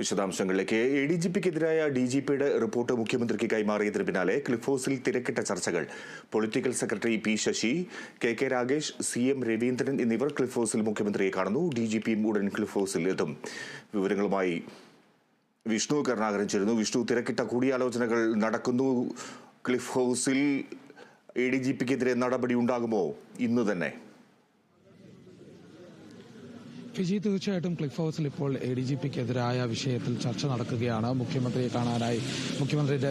വിശദാംശങ്ങളിലേക്ക്. A D G പിക്കെതിരായ D G പിയുടെ റിപ്പോർട്ട് മുഖ്യമന്ത്രിക്ക് കൈമാറിയതിന് പിന്നാലെ ക്ലിഫ് ഹൗസിൽ തിരക്കിട്ട ചർച്ചകൾ. Political secretary P Sasi K K Ragesh C M Raveendran എന്നിവർ ക്ലിഫ് ഹൗസിൽ മുഖ്യമന്ത്രിയെ കാണുന്നു. ഡി ജി പിയും ഉടൻ ക്ലിഫ് ഹൗസിൽ എത്തും. വിവരങ്ങളുമായി വിഷ്ണു കരുണാകരൻ ചേരുന്നു. വിഷ്ണു തിരക്കിട്ട കൂടിയാലോചനകൾ നടക്കുന്നു. ക്ലിഫ് ഹൗസിൽ എ ഡി ജി പിക്കെതിരെ നടപടി ഉണ്ടാകുമോ? ഇന്ന് തന്നെ. ഫിജി തീർച്ചയായിട്ടും ക്ലിഫ് ഹൗസിൽ ഇപ്പോൾ എ ഡി ജി പിക്കെതിരായ വിഷയത്തിൽ ചർച്ച നടക്കുകയാണ്. മുഖ്യമന്ത്രിയെ കാണാനായി മുഖ്യമന്ത്രിയുടെ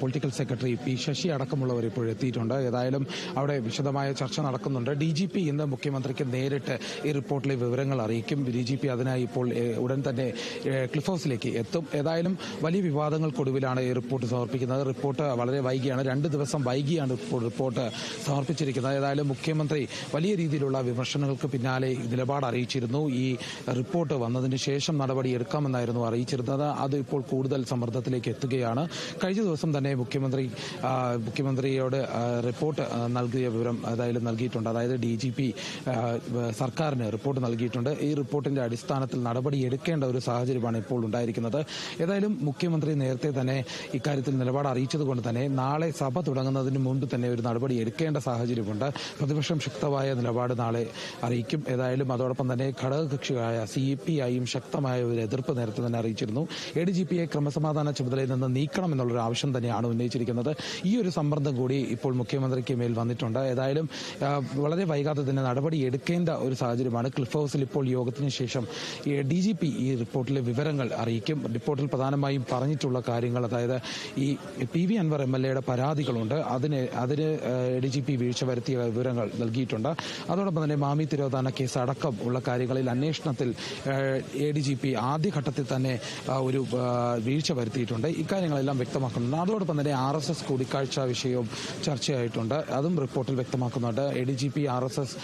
പൊളിറ്റിക്കൽ സെക്രട്ടറി പി ശശി അടക്കമുള്ളവർ ഇപ്പോൾ എത്തിയിട്ടുണ്ട്. ഏതായാലും അവിടെ വിശദമായ ചർച്ച നടക്കുന്നുണ്ട്. ഡി ജി പി ഇന്ന് മുഖ്യമന്ത്രിക്ക് നേരിട്ട് ഈ റിപ്പോർട്ടിലെ വിവരങ്ങൾ അറിയിക്കും. ഡി ജി പി അതിനായി ഇപ്പോൾ ഉടൻ തന്നെ ക്ലിഫ് ഹൗസിലേക്ക് എത്തും. ഏതായാലും വലിയ വിവാദങ്ങൾക്കൊടുവിലാണ് ഈ റിപ്പോർട്ട് സമർപ്പിക്കുന്നത്. റിപ്പോർട്ട് വളരെ വൈകിയാണ്. രണ്ട് ദിവസം വൈകിയാണ് ഇപ്പോൾ റിപ്പോർട്ട് സമർപ്പിച്ചിരിക്കുന്നത്. ഏതായാലും മുഖ്യമന്ത്രി വലിയ രീതിയിലുള്ള വിമർശനങ്ങൾക്ക് പിന്നാലെ നിലപാട് അറിയിച്ചിരുന്നു. ഈ റിപ്പോർട്ട് വന്നതിന് ശേഷം നടപടി എടുക്കാമെന്നായിരുന്നു അറിയിച്ചിരുന്നത്. അത് ഇപ്പോൾ കൂടുതൽ സമ്മർദ്ദത്തിലേക്ക് എത്തുകയാണ്. കഴിഞ്ഞ ദിവസം തന്നെ മുഖ്യമന്ത്രി മുഖ്യമന്ത്രിയോട് റിപ്പോർട്ട് നൽകിയ വിവരം അതായത് നൽകിയിട്ടുണ്ട്. അതായത് ഡി ജി പി സർക്കാരിന് റിപ്പോർട്ട് നൽകിയിട്ടുണ്ട്. ഈ റിപ്പോർട്ടിന്റെ അടിസ്ഥാനത്തിൽ നടപടി എടുക്കേണ്ട ഒരു സാഹചര്യമാണ് ഇപ്പോൾ ഉണ്ടായിരിക്കുന്നത്. ഏതായാലും മുഖ്യമന്ത്രി നേരത്തെ തന്നെ ഇക്കാര്യത്തിൽ നിലപാട് അറിയിച്ചതുകൊണ്ട് തന്നെ നാളെ സഭ തുടങ്ങുന്നതിന് മുമ്പ് തന്നെ ഒരു നടപടി എടുക്കേണ്ട സാഹചര്യമുണ്ട്. പ്രതിപക്ഷം ശക്തമായ നിലപാട് നാളെ അറിയിക്കും. ഏതായാലും അതോടൊപ്പം തന്നെ ഘടകകക്ഷിയായ സി പി ഐയും ശക്തമായ ഒരു എതിർപ്പ് നേരത്തെ തന്നെ അറിയിച്ചിരുന്നു. എ ഡി ജി പിയെ ക്രമസമാധാന ചുമതലയിൽ നിന്ന് നീക്കണം എന്നുള്ളൊരു ആവശ്യം തന്നെയാണ് ഉന്നയിച്ചിരിക്കുന്നത്. ഈ ഒരു സമ്മർദ്ദം കൂടി ഇപ്പോൾ മുഖ്യമന്ത്രിക്ക് മേൽ വന്നിട്ടുണ്ട്. ഏതായാലും വളരെ വൈകാതെ തന്നെ നടപടി എടുക്കേണ്ട ഒരു സാഹചര്യമാണ്. ക്ലിഫ് ഹൗസിൽ ഇപ്പോൾ യോഗത്തിന് ശേഷം ഡി ജി പി ഈ റിപ്പോർട്ടിലെ വിവരങ്ങൾ അറിയിക്കും. റിപ്പോർട്ടിൽ പ്രധാനമായും പറഞ്ഞിട്ടുള്ള കാര്യങ്ങൾ അതായത് ഈ P V Anvar M L എയുടെ പരാതികളുണ്ട്. അതിന് അതിന് ഡി ജി പി വീഴ്ച വരുത്തിയ വിവരങ്ങൾ നൽകിയിട്ടുണ്ട്. അതോടൊപ്പം തന്നെ മാമി തിരോധാന കേസ് അടക്കം ഉള്ള കാര്യങ്ങളിൽ അന്വേഷണത്തിൽ എ ഡി ജി പി ആദ്യഘട്ടത്തിൽ തന്നെ ഒരു വീഴ്ച വരുത്തിയിട്ടുണ്ട്. ഇക്കാര്യങ്ങളെല്ലാം വ്യക്തമാക്കുന്നുണ്ട്. അതോടൊപ്പം തന്നെ ആർ എസ് എസ് കൂടിക്കാഴ്ച വിഷയവും ചർച്ചയായിട്ടുണ്ട്. അതും റിപ്പോർട്ടിൽ വ്യക്തമാക്കുന്നുണ്ട്. A D G P R S S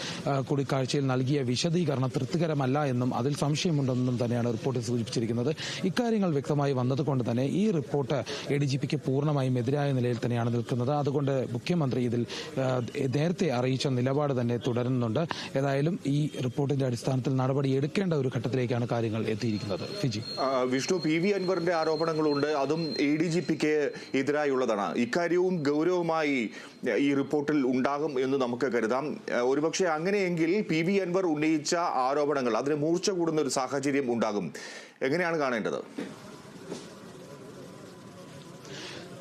കൂടിക്കാഴ്ചയിൽ നൽകിയ വിശദീകരണം തൃപ്തികരമല്ല എന്നും അതിൽ സംശയമുണ്ടെന്നും തന്നെയാണ് റിപ്പോർട്ടിൽ സൂചിപ്പിച്ചിരിക്കുന്നത്. ഇക്കാര്യങ്ങൾ വ്യക്തമായി വന്നതുകൊണ്ട് തന്നെ ഈ റിപ്പോർട്ട് എ ഡി ജി പിക്ക് പൂർണമായും എതിരായ നിലയിൽ തന്നെയാണ് നിൽക്കുന്നത്. അതുകൊണ്ട് മുഖ്യമന്ത്രി ഇതിൽ നേരത്തെ അറിയിച്ച നിലപാട് തന്നെ തുടരുന്നുണ്ട്. ഏതായാലും ഈ റിപ്പോർട്ടിന്റെ അടിസ്ഥാനത്തിൽ നടപടി എടുക്കേണ്ട ഒരു ഘട്ടത്തിലേക്കാണ് കാര്യങ്ങൾ എത്തിയിരിക്കുന്നത്. ഫിജി. വിഷ്ണു പി വി അൻവറിന്റെ ആരോപണങ്ങളുണ്ട്. അതും എ ഡി ജി പിക്ക് എതിരായുള്ളതാണ്. ഇക്കാര്യവും ഗൗരവമായി ഈ റിപ്പോർട്ടിൽ ഉണ്ടാകും എന്ന് നമുക്ക് കരുതാം. ഒരുപക്ഷെ അങ്ങനെയെങ്കിൽ പി വി അൻവർ ഉന്നയിച്ച ആരോപണങ്ങൾ അതിന് മൂർച്ച കൂടുന്ന ഒരു സാഹചര്യം ഉണ്ടാകും. എങ്ങനെയാണ് കാണേണ്ടത്?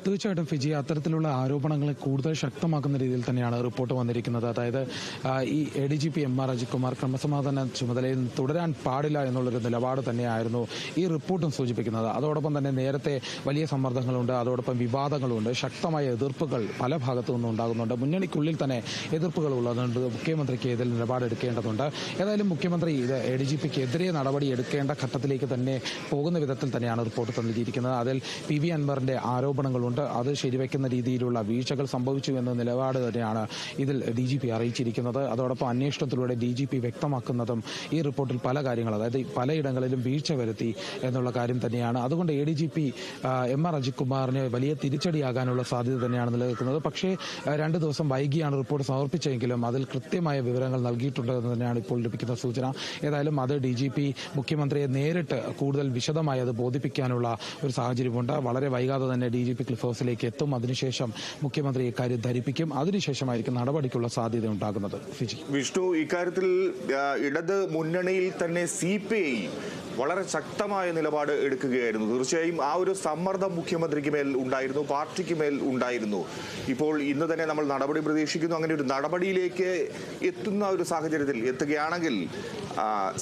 തീർച്ചയായിട്ടും ഫിജി അത്തരത്തിലുള്ള ആരോപണങ്ങളെ കൂടുതൽ ശക്തമാക്കുന്ന രീതിയിൽ തന്നെയാണ് റിപ്പോർട്ട് വന്നിരിക്കുന്നത്. അതായത് ഈ A D G P M R Ajithkumar ക്രമസമാധാന ചുമതലയിൽ തുടരാൻ പാടില്ല എന്നുള്ളൊരു നിലപാട് തന്നെയായിരുന്നു ഈ റിപ്പോർട്ടും സൂചിപ്പിക്കുന്നത്. അതോടൊപ്പം തന്നെ നേരത്തെ വലിയ സമ്മർദ്ദങ്ങളുണ്ട് അതോടൊപ്പം വിവാദങ്ങളുണ്ട് ശക്തമായ എതിർപ്പുകൾ പല ഭാഗത്തു നിന്നും ഉണ്ടാകുന്നുണ്ട്. മുന്നണിക്കുള്ളിൽ തന്നെ എതിർപ്പുകൾ ഉള്ളതുകൊണ്ട് മുഖ്യമന്ത്രിക്ക് ഇതിൽ നിലപാടെടുക്കേണ്ടതുണ്ട് ഏതായാലും മുഖ്യമന്ത്രി ഇത് എ ഡി ജി പിക്ക് എതിരെ നടപടി എടുക്കേണ്ട ഘട്ടത്തിലേക്ക് തന്നെ പോകുന്ന വിധത്തിൽ തന്നെയാണ് റിപ്പോർട്ട് നൽകിയിരിക്കുന്നത് അതിൽ പി വി അൻവറിന്റെ ആരോപണങ്ങളുണ്ട്. അത് ശരിവെക്കുന്ന രീതിയിലുള്ള വീഴ്ചകൾ സംഭവിച്ചു എന്ന നിലപാട് തന്നെയാണ് ഇതിൽ ഡി ജി പി അറിയിച്ചിരിക്കുന്നത്. അതോടൊപ്പം അന്വേഷണത്തിലൂടെ ഡി ജി പി വ്യക്തമാക്കുന്നതും ഈ റിപ്പോർട്ടിൽ പല കാര്യങ്ങൾ അതായത് പലയിടങ്ങളിലും വീഴ്ച വരുത്തി എന്നുള്ള കാര്യം തന്നെയാണ്. അതുകൊണ്ട് A D G P M R Ajith കുമാറിന് വലിയ തിരിച്ചടിയാകാനുള്ള സാധ്യത തന്നെയാണ് നിലനിൽക്കുന്നത്. പക്ഷേ രണ്ട് ദിവസം വൈകിയാണ് റിപ്പോർട്ട് സമർപ്പിച്ചെങ്കിലും അതിൽ കൃത്യമായ വിവരങ്ങൾ നൽകിയിട്ടുണ്ട് എന്ന് തന്നെയാണ് ഇപ്പോൾ ലഭിക്കുന്ന സൂചന. ഏതായാലും അത് ഡി ജി പി മുഖ്യമന്ത്രിയെ നേരിട്ട് കൂടുതൽ വിശദമായി അത് ബോധിപ്പിക്കാനുള്ള ഒരു സാഹചര്യമുണ്ട്. വളരെ വൈകാതെ തന്നെ ഡി ജി പി ക്ലിഫ് ഹൗസിലേക്ക് എത്തും. അതിനുശേഷം മുഖ്യമന്ത്രി ഇക്കാര്യം ധരിപ്പിക്കും. അതിനുശേഷമായിരിക്കും നടപടിക്കുള്ള സാധ്യത ഉണ്ടാകുന്നത് വിഷ്ണു ഇക്കാര്യത്തിൽ ഇടത് മുന്നണിയിൽ തന്നെ സി പി ഐ വളരെ ശക്തമായ നിലപാട് എടുക്കുകയായിരുന്നു. തീർച്ചയായും ആ ഒരു സമ്മർദ്ദം മുഖ്യമന്ത്രിക്ക് മേൽ ഉണ്ടായിരുന്നു പാർട്ടിക്ക് മേൽ ഉണ്ടായിരുന്നു. ഇപ്പോൾ ഇന്ന് തന്നെ നമ്മൾ നടപടി പ്രതീക്ഷിക്കുന്നു. അങ്ങനെ ഒരു നടപടിയിലേക്ക് എത്തുന്ന ഒരു സാഹചര്യത്തിൽ എത്തുകയാണെങ്കിൽ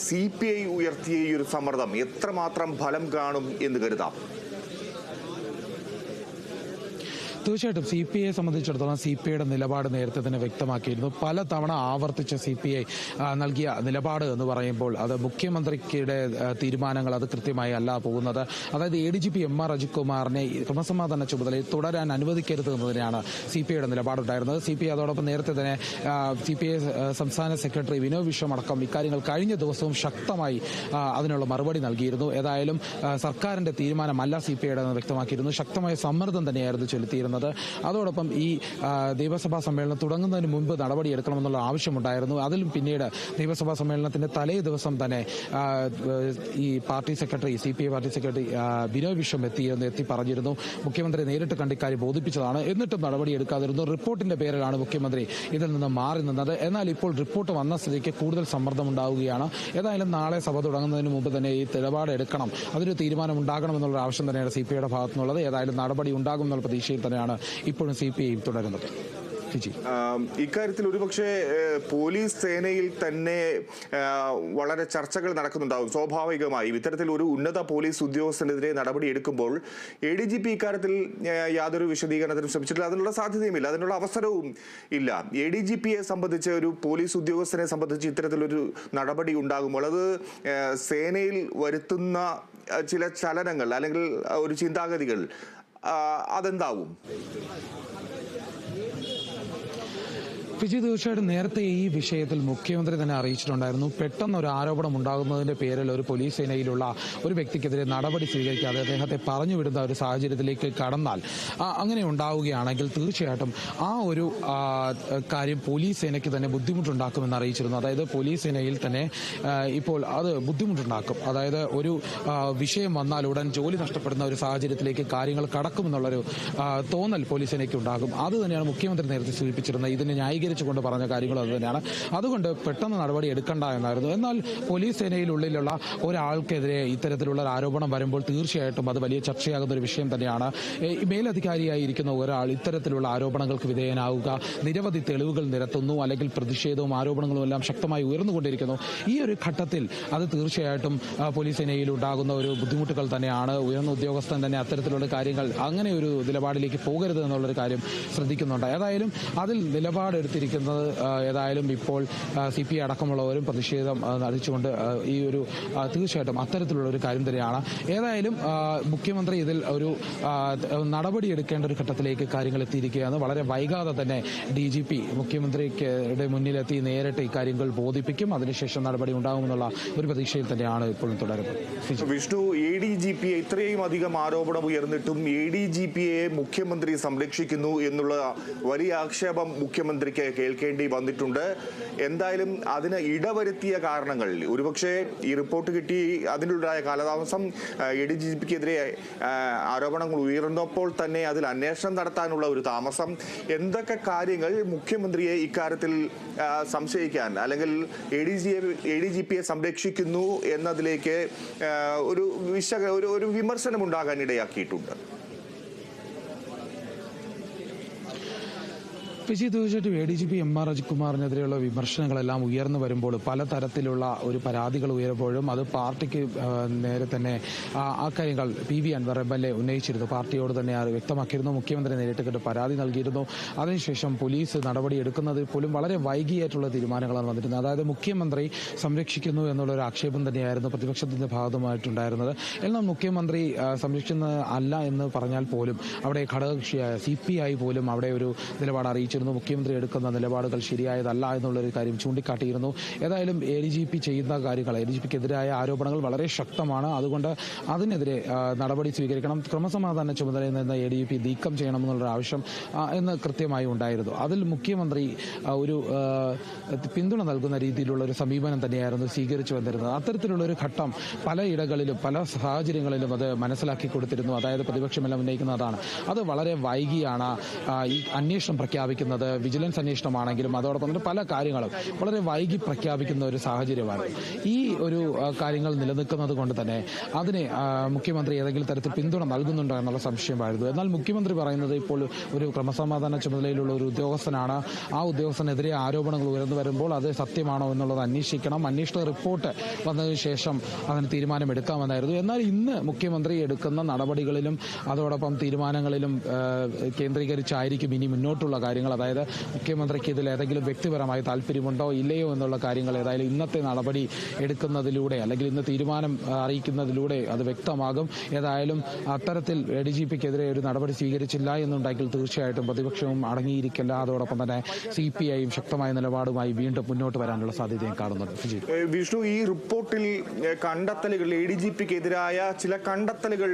സി പി ഐ ഉയർത്തിയ ഈ ഒരു സമ്മർദ്ദം എത്രമാത്രം ഫലം കാണും എന്ന് കരുതാം? തീർച്ചയായിട്ടും സി പി ഐയെ സംബന്ധിച്ചിടത്തോളം സി പി ഐയുടെ നിലപാട് നേരത്തെ തന്നെ വ്യക്തമാക്കിയിരുന്നു. പല തവണ ആവർത്തിച്ച സി പി ഐ നൽകിയ നിലപാട് എന്ന് പറയുമ്പോൾ അത് മുഖ്യമന്ത്രിയുടെ തീരുമാനങ്ങൾ അത് കൃത്യമായി അല്ല പോകുന്നത്. അതായത് A D G P M R Ajith കുമാറിനെ ഈ ക്രമസമാധാന ചുമതലയിൽ തുടരാൻ അനുവദിക്കരുത് എന്നതിനാണ് സി പി ഐയുടെ നിലപാടുണ്ടായിരുന്നത്. സി പി ഐ അതോടൊപ്പം നേരത്തെ തന്നെ സി പി ഐ സംസ്ഥാന സെക്രട്ടറി വിനോദ് വിശ്വം അടക്കം ഇക്കാര്യങ്ങൾ കഴിഞ്ഞ ദിവസവും ശക്തമായി അതിനുള്ള മറുപടി നൽകിയിരുന്നു. ഏതായാലും സർക്കാരിന്റെ തീരുമാനമല്ല സി പി ഐയുടെ വ്യക്തമാക്കിയിരുന്നു. ശക്തമായ സമ്മർദ്ദം തന്നെയായിരുന്നു ചെലുത്തിയിരുന്നത്. അറിയിച്ചിരുന്നത് അതോടൊപ്പം ഈ നിയമസഭാ സമ്മേളനം തുടങ്ങുന്നതിന് മുമ്പ് നടപടിയെടുക്കണമെന്നുള്ള ആവശ്യമുണ്ടായിരുന്നു. അതിലും പിന്നീട് നിയമസഭാ സമ്മേളനത്തിന്റെ തലേ ദിവസം തന്നെ ഈ party secretary C P I party secretary Binoy Viswam എത്തിയിരുന്നു എത്തി പറഞ്ഞിരുന്നു. മുഖ്യമന്ത്രി നേരിട്ട് കണ്ട് ബോധിപ്പിച്ചതാണ്. എന്നിട്ടും നടപടിയെടുക്കാതിരുന്നു. റിപ്പോർട്ടിന്റെ പേരിലാണ് മുഖ്യമന്ത്രി ഇതിൽ നിന്ന് മാറി നിന്നത്. എന്നാൽ ഇപ്പോൾ റിപ്പോർട്ട് വന്ന സ്ഥിതിക്ക് കൂടുതൽ സമ്മർദ്ദം ഉണ്ടാവുകയാണ് ഏതായാലും നാളെ സഭ തുടങ്ങുന്നതിന് മുമ്പ് തന്നെ ഈ നിലപാട് എടുക്കണം അതിന് തീരുമാനം ഉണ്ടാകണമെന്നുള്ള ആവശ്യം തന്നെയാണ് സി പി ഐയുടെ ഭാഗത്തുനിന്നുള്ളത്. ഏതായാലും നടപടി ഉണ്ടാകുമെന്നുള്ള പ്രതീക്ഷയിൽ പ്രതീക്ഷയിൽ തന്നെയാണ് ഇപ്പോഴും സി പി ഐ തുടരുന്നത് ഇക്കാര്യത്തിൽ ഒരുപക്ഷെ പോലീസ് സേനയിൽ തന്നെ വളരെ ചർച്ചകൾ നടക്കുന്നുണ്ടാവും. സ്വാഭാവികമായും ഇത്തരത്തിൽ ഒരു ഉന്നത പോലീസ് ഉദ്യോഗസ്ഥനെതിരെ നടപടിയെടുക്കുമ്പോൾ എ ഡി ജി പി ഇക്കാര്യത്തിൽ യാതൊരു വിശദീകരണത്തിനും ശ്രമിച്ചിട്ടില്ല. അതിനുള്ള സാധ്യതയുമില്ല. അതിനുള്ള അവസരവും ഇല്ല. എ ഡി ജി പിയെ സംബന്ധിച്ച് ഒരു പോലീസ് ഉദ്യോഗസ്ഥനെ സംബന്ധിച്ച് ഇത്തരത്തിലൊരു നടപടി ഉണ്ടാകുമ്പോൾ അത് സേനയിൽ വരുത്തുന്ന ചില ചലനങ്ങൾ അല്ലെങ്കിൽ ഒരു ചിന്താഗതികൾ അതെന്താവും ഫിജി തീർച്ചയായിട്ടും നേരത്തെ ഈ വിഷയത്തിൽ മുഖ്യമന്ത്രി തന്നെ അറിയിച്ചിട്ടുണ്ടായിരുന്നു. പെട്ടെന്ന് ഒരു ആരോപണം ഉണ്ടാകുന്നതിന്റെ പേരിൽ ഒരു പോലീസ് സേനയിലുള്ള ഒരു വ്യക്തിക്കെതിരെ നടപടി സ്വീകരിക്കാതെ അദ്ദേഹത്തെ പറഞ്ഞു വിടുന്ന ഒരു സാഹചര്യത്തിലേക്ക് കടന്നാൽ അങ്ങനെ ഉണ്ടാവുകയാണെങ്കിൽ തീർച്ചയായിട്ടും ആ ഒരു കാര്യം പോലീസ് സേനയ്ക്ക് തന്നെ ബുദ്ധിമുട്ടുണ്ടാക്കുമെന്ന് അറിയിച്ചിരുന്നു. അതായത് പോലീസ് സേനയിൽ തന്നെ ഇപ്പോൾ അത് ബുദ്ധിമുട്ടുണ്ടാക്കും. അതായത് ഒരു വിഷയം വന്നാൽ ഉടൻ ജോലി നഷ്ടപ്പെടുന്ന ഒരു സാഹചര്യത്തിലേക്ക് കാര്യങ്ങൾ കടക്കുമെന്നുള്ളൊരു തോന്നൽ പോലീസ് സേനയ്ക്ക് ഉണ്ടാകും. അത് തന്നെയാണ് മുഖ്യമന്ത്രി നേരത്തെ സൂചിപ്പിച്ചിരുന്നത്. ഇതിനെ ന്യായീകരിച്ചുകൊണ്ട് പറഞ്ഞ കാര്യങ്ങൾ അത് തന്നെയാണ്. അതുകൊണ്ട് പെട്ടെന്ന് നടപടി എടുക്കണ്ട എന്നായിരുന്നു. എന്നാൽ പോലീസ് സേനയിലുള്ളിലുള്ള ഒരാൾക്കെതിരെ ഇത്തരത്തിലുള്ള ഒരു ആരോപണം വരുമ്പോൾ തീർച്ചയായിട്ടും അത് വലിയ ചർച്ചയാകുന്ന ഒരു വിഷയം തന്നെയാണ്. മേലധികാരിയായിരിക്കുന്ന ഒരാൾ ഇത്തരത്തിലുള്ള ആരോപണങ്ങൾക്ക് വിധേയനാവുക നിരവധി തെളിവുകൾ നിരത്തുന്നു അല്ലെങ്കിൽ പ്രതിഷേധവും ആരോപണങ്ങളും എല്ലാം ശക്തമായി ഉയർന്നുകൊണ്ടിരിക്കുന്നു. ഈ ഒരു ഘട്ടത്തിൽ അത് തീർച്ചയായിട്ടും പോലീസ് സേനയിൽ ഉണ്ടാകുന്ന ഒരു ബുദ്ധിമുട്ടുകൾ തന്നെയാണ്. ഉയർന്ന ഉദ്യോഗസ്ഥൻ തന്നെ അത്തരത്തിലുള്ള കാര്യങ്ങൾ അങ്ങനെ ഒരു നിലപാടിലേക്ക് പോകരുത് എന്നുള്ളൊരു കാര്യം ശ്രദ്ധിക്കുന്നുണ്ട്. ഏതായാലും അതിൽ നിലപാടെടുത്തിരിക്കുന്നത് ആ, ഏതായാലും ഇപ്പോൾ സി പി അടക്കമുള്ളവരും പ്രതിഷേധം നടിച്ചുകൊണ്ട് ഈ ഒരു തീർച്ചയായിട്ടും അത്തരത്തിലുള്ള ഒരു കാര്യം തന്നെയാണ്. ഏതായാലും മുഖ്യമന്ത്രി ഇതിൽ ഒരു നടപടി എടുക്കേണ്ട ഒരു ഘട്ടത്തിലേക്ക് കാര്യങ്ങൾ എത്തിയിരിക്കുകയാണ്. വളരെ വൈകാതെ തന്നെ ഡി ജി പി മുഖ്യമന്ത്രിയുടെ മുന്നിലെത്തി നേരിട്ട് ഇക്കാര്യങ്ങൾ ബോധിപ്പിക്കും. അതിനുശേഷം നടപടി ഉണ്ടാകുമെന്നുള്ള ഒരു പ്രതീക്ഷയിൽ തന്നെയാണ് ഇപ്പോഴും തുടരുന്നത്. Vishnu A D G P ഇത്രയും അധികം ആരോപണം ഉയർന്നിട്ടും എ ഡി ജി പിയെ മുഖ്യമന്ത്രി സംരക്ഷിക്കുന്നു എന്നുള്ള വലിയ ആക്ഷേപം മുഖ്യമന്ത്രിക്ക് കേൾക്കേണ്ടി വന്നിട്ടുണ്ട്. എന്തായാലും അതിന് ഇടവരുത്തിയ കാരണങ്ങൾ ഒരുപക്ഷെ ഈ റിപ്പോർട്ട് കിട്ടി അതിനുണ്ടായ കാലതാമസം എ ഡി ജി പിക്കെതിരെ ആരോപണങ്ങൾ ഉയർന്നപ്പോൾ തന്നെ അതിൽ അന്വേഷണം നടത്താനുള്ള ഒരു താമസം. എന്തൊക്കെ കാര്യങ്ങൾ മുഖ്യമന്ത്രിയെ ഇക്കാര്യത്തിൽ സംശയിക്കാൻ അല്ലെങ്കിൽ A D G A D G പിയെ സംരക്ഷിക്കുന്നു എന്നതിലേക്ക് ഒരു വിശക ഒരു ഒരു വിമർശനം ഉണ്ടാകാൻ ഇടയാക്കിയിട്ടുണ്ട് വിജയ് തീർച്ചയായിട്ടും A D G P M R അജിത്കുമാറിനെതിരെയുള്ള വിമർശനങ്ങളെല്ലാം ഉയർന്നു വരുമ്പോൾ പലതരത്തിലുള്ള ഒരു പരാതികൾ ഉയരുമ്പോഴും അത് പാർട്ടിക്ക് നേരെ തന്നെ ആ ആ കാര്യങ്ങൾ P V Anvar M L A ഉന്നയിച്ചിരുന്നു. പാർട്ടിയോട് തന്നെ അത് വ്യക്തമാക്കിയിരുന്നു. മുഖ്യമന്ത്രി നേരിട്ട് കണ്ട് പരാതി നൽകിയിരുന്നു. അതിനുശേഷം പോലീസ് നടപടി എടുക്കുന്നതിൽ പോലും വളരെ വൈകിയായിട്ടുള്ള തീരുമാനങ്ങളാണ് വന്നിരുന്നത്. അതായത് മുഖ്യമന്ത്രി സംരക്ഷിക്കുന്നു എന്നുള്ള ഒരു ആക്ഷേപം തന്നെയായിരുന്നു പ്രതിപക്ഷത്തിന്റെ ഭാഗമായിട്ടുണ്ടായിരുന്നത്. എന്നാൽ മുഖ്യമന്ത്രി സംരക്ഷിക്കുന്നത് സംരക്ഷിക്കുന്ന അല്ല എന്ന് പറഞ്ഞാൽ പോലും അവിടെ ഘടകകക്ഷിയായ സി പി ഐ പോലും അവിടെ ഒരു നിലപാട് അറിയിച്ചിരുന്നു മുഖ്യമന്ത്രി എടുക്കുന്ന നിലപാടുകൾ ശരിയായതല്ല എന്നുള്ളൊരു കാര്യം ചൂണ്ടിക്കാട്ടിയിരുന്നു. ഏതായാലും എ ഡി ജി പി ചെയ്യുന്ന കാര്യങ്ങൾ എ ഡി ജി പിക്കെതിരായ ആരോപണങ്ങൾ വളരെ ശക്തമാണ്. അതുകൊണ്ട് അതിനെതിരെ നടപടി സ്വീകരിക്കണം. ക്രമസമാധാന ചുമതലയിൽ നിന്ന് എ ഡി ജി പി നീക്കം ചെയ്യണമെന്നുള്ളൊരു ആവശ്യം എന്ന് കൃത്യമായി ഉണ്ടായിരുന്നു. അതിൽ മുഖ്യമന്ത്രി ഒരു പിന്തുണ നൽകുന്ന രീതിയിലുള്ള ഒരു സമീപനം തന്നെയായിരുന്നു സ്വീകരിച്ചു വന്നിരുന്നത്. അത്തരത്തിലുള്ള ഒരു ഘട്ടം പലയിടങ്ങളിലും പല സാഹചര്യങ്ങളിലും അത് മനസ്സിലാക്കി കൊടുത്തിരുന്നു. അതായത് പ്രതിപക്ഷമെല്ലാം ഉന്നയിക്കുന്നതാണ്. അത് വളരെ വൈകിയാണ് ഈ അന്വേഷണം പ്രഖ്യാപിക്കുന്നത്. വിജിലൻസ് അന്വേഷണമാണെങ്കിലും അതോടൊപ്പം തന്നെ പല കാര്യങ്ങളും വളരെ വൈകി പ്രഖ്യാപിക്കുന്ന ഒരു സാഹചര്യമാണ്. ഈ ഒരു കാര്യങ്ങൾ നിലനിൽക്കുന്നത് കൊണ്ട് തന്നെ അതിനെ മുഖ്യമന്ത്രി ഏതെങ്കിലും തരത്തിൽ പിന്തുണ നൽകുന്നുണ്ടോ എന്നുള്ള സംശയമായിരുന്നു. എന്നാൽ മുഖ്യമന്ത്രി പറയുന്നത് ഇപ്പോൾ ഒരു ക്രമസമാധാന ചുമതലയിലുള്ള ഒരു ഉദ്യോഗസ്ഥനാണ്. ആ ഉദ്യോഗസ്ഥനെതിരെ ആരോപണങ്ങൾ ഉയർന്നു വരുമ്പോൾ അത് സത്യമാണോ എന്നുള്ളത് അന്വേഷിക്കണം. അന്വേഷണ റിപ്പോർട്ട് വന്നതിന് ശേഷം അതിന് തീരുമാനമെടുക്കാമെന്നായിരുന്നു. എന്നാൽ ഇന്ന് മുഖ്യമന്ത്രി എടുക്കുന്ന നടപടികളിലും അതോടൊപ്പം തീരുമാനങ്ങളിലും കേന്ദ്രീകരിച്ചായിരിക്കും ഇനി മുന്നോട്ടുള്ള കാര്യങ്ങൾ. അതായത് മുഖ്യമന്ത്രിക്ക് ഇതിൽ ഏതെങ്കിലും വ്യക്തിപരമായ താല്പര്യമുണ്ടോ ഇല്ലയോ എന്നുള്ള കാര്യങ്ങൾ ഏതായാലും ഇന്നത്തെ നടപടി എടുക്കുന്നതിലൂടെ അല്ലെങ്കിൽ ഇന്ന് തീരുമാനം അറിയിക്കുന്നതിലൂടെ അത് വ്യക്തമാകും. ഏതായാലും അത്തരത്തിൽ ഡി ജി പിക്കെതിരെ ഒരു നടപടി സ്വീകരിച്ചില്ല എന്നുണ്ടെങ്കിൽ തീർച്ചയായിട്ടും പ്രതിപക്ഷവും അടങ്ങിയിരിക്കില്ല. അതോടൊപ്പം തന്നെ സി പി ഐയും ശക്തമായ നിലപാടുമായി വീണ്ടും മുന്നോട്ട് വരാനുള്ള സാധ്യതയും കാണുന്നുണ്ട്. വിഷ്ണു ഈ റിപ്പോർട്ടിൽ കണ്ടെത്തലുകൾ എ ഡി ജി പിക്കെതിരായ ചില കണ്ടെത്തലുകൾ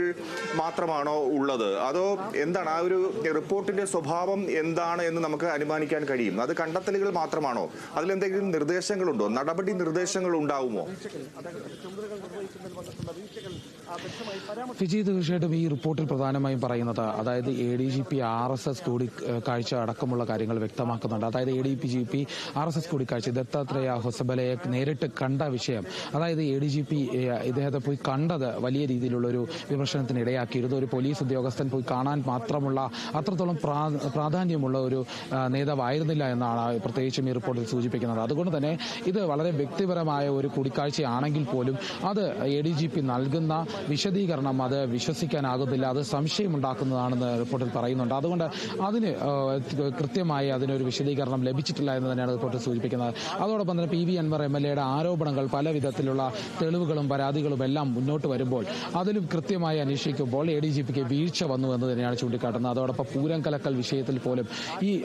മാത്രമാണോ ഉള്ളത്? അതോ എന്താണ്? ആ ഒരു റിപ്പോർട്ടിന്റെ സ്വഭാവം എന്താണ് എന്ന് നമുക്ക് അനുമാനിക്കാൻ കഴിയും. അത് കണ്ടെത്തലുകൾ മാത്രമാണോ? അതിലെന്തെങ്കിലും നിർദ്ദേശങ്ങളുണ്ടോ? നടപടി നിർദ്ദേശങ്ങൾ ഉണ്ടാവുമോ ഫിജി തീർച്ചയായിട്ടും ഈ റിപ്പോർട്ടിൽ പ്രധാനമായും പറയുന്നത് അതായത് A D G P R S S കൂടിക്കാഴ്ച അടക്കമുള്ള കാര്യങ്ങൾ വ്യക്തമാക്കുന്നുണ്ട്. അതായത് A D P G P R S S കൂടിക്കാഴ്ച ദത്താത്രേയ ഹൊസബലയെ നേരിട്ട് കണ്ട വിഷയം. അതായത് എ ഡി ജി പി ഇദ്ദേഹത്തെ പോയി കണ്ടത് വലിയ രീതിയിലുള്ള ഒരു വിമർശനത്തിന് ഇടയാക്കിയിരുന്നു ഒരു പോലീസ് ഉദ്യോഗസ്ഥൻ പോയി കാണാൻ മാത്രമുള്ള അത്രത്തോളം പ്രാധാന്യമുള്ള ഒരു നേതാവായിരുന്നില്ല എന്നാണ് പ്രത്യേകിച്ചും ഈ റിപ്പോർട്ടിൽ സൂചിപ്പിക്കുന്നത്. അതുകൊണ്ട് തന്നെ ഇത് വളരെ വ്യക്തിപരമായ ഒരു കൂടിക്കാഴ്ചയാണെങ്കിൽ പോലും അത് എ ഡി ജി പി നൽകുന്ന വിശദീകരണം അത് വിശ്വസിക്കാനാകുന്നില്ല. അത് സംശയമുണ്ടാക്കുന്നതാണെന്ന് റിപ്പോർട്ടിൽ പറയുന്നുണ്ട്. അതുകൊണ്ട് അതിന് കൃത്യമായി അതിനൊരു വിശദീകരണം ലഭിച്ചിട്ടില്ല എന്ന് തന്നെയാണ് റിപ്പോർട്ടിൽ സൂചിപ്പിക്കുന്നത്. അതോടൊപ്പം തന്നെ P V Anvar M L എയുടെ ആരോപണങ്ങൾ പല വിധത്തിലുള്ള തെളിവുകളും പരാതികളും എല്ലാം മുന്നോട്ട് വരുമ്പോൾ അതിലും കൃത്യമായി അന്വേഷിക്കുമ്പോൾ എ ഡി ജി പിക്ക് വീഴ്ച വന്നു എന്ന് തന്നെയാണ് ചൂണ്ടിക്കാട്ടുന്നത്. അതോടൊപ്പം പൂരം കലക്കൽ വിഷയത്തിൽ പോലും ഈ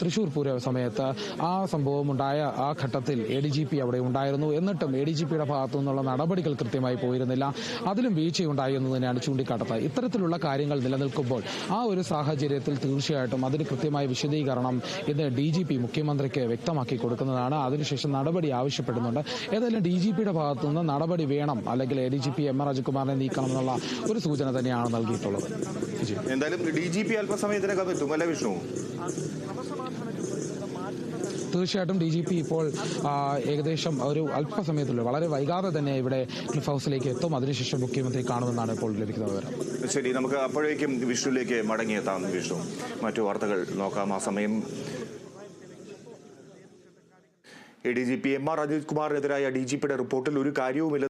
തൃശൂർ പൂര സമയത്ത് ആ സംഭവം ഉണ്ടായ ആ ഘട്ടത്തിൽ എ ഡി ജി പി അവിടെ ഉണ്ടായിരുന്നു. എന്നിട്ടും എ ഡി ജി പിയുടെ ഭാഗത്തു നിന്നുള്ള നടപടികൾ കൃത്യമായി പോയിരുന്നില്ല. അതിലും വീഴ്ചയുണ്ടായി എന്ന് തന്നെയാണ് ചൂണ്ടിക്കാട്ടുന്നത് ഇത്തരത്തിലുള്ള കാര്യങ്ങൾ നിലനിൽക്കുമ്പോൾ ആ ഒരു സാഹചര്യത്തിൽ തീർച്ചയായിട്ടും അതിന് കൃത്യമായ വിശദീകരണം ഇന്ന് ഡി ജി പി മുഖ്യമന്ത്രിക്ക് വ്യക്തമാക്കി കൊടുക്കുന്നതാണ്. അതിനുശേഷം നടപടി ആവശ്യപ്പെടുന്നുണ്ട്. ഏതായാലും ഡി ജി പിയുടെ ഭാഗത്തു നിന്ന് നടപടി വേണം അല്ലെങ്കിൽ A D G P M R അജികുമാറിനെ നീക്കണം എന്നുള്ള ഒരു സൂചന തന്നെയാണ് നൽകിയിട്ടുള്ളത്. എന്തായാലും ഡി ജി പി അല്പസമയത്തിനകം എത്തും. അല്ലേ വിഷ്ണു? തീർച്ചയായിട്ടും ഡി ജി പി ഇപ്പോൾ ഏകദേശം ഒരു അല്പസമയത്തുള്ള വളരെ വൈകാതെ തന്നെ ഇവിടെ ക്ലിഫ് ഹൗസിലേക്ക് എത്തും. അതിനുശേഷം മുഖ്യമന്ത്രി കാണുമെന്നാണ് ഇപ്പോൾ ലഭിക്കുന്ന വിവരം. ശരി നമുക്ക് അപ്പോഴേക്കും വിഷുവിലേക്ക് മടങ്ങിയെത്താം. വിഷു മറ്റു വാർത്തകൾ നോക്കാം. ആ സമയം. A D G P M R Ajith കുമാറിനെതിരായ D G പിയുടെ റിപ്പോർട്ടിൽ ഒരു കാര്യവുമില്ല.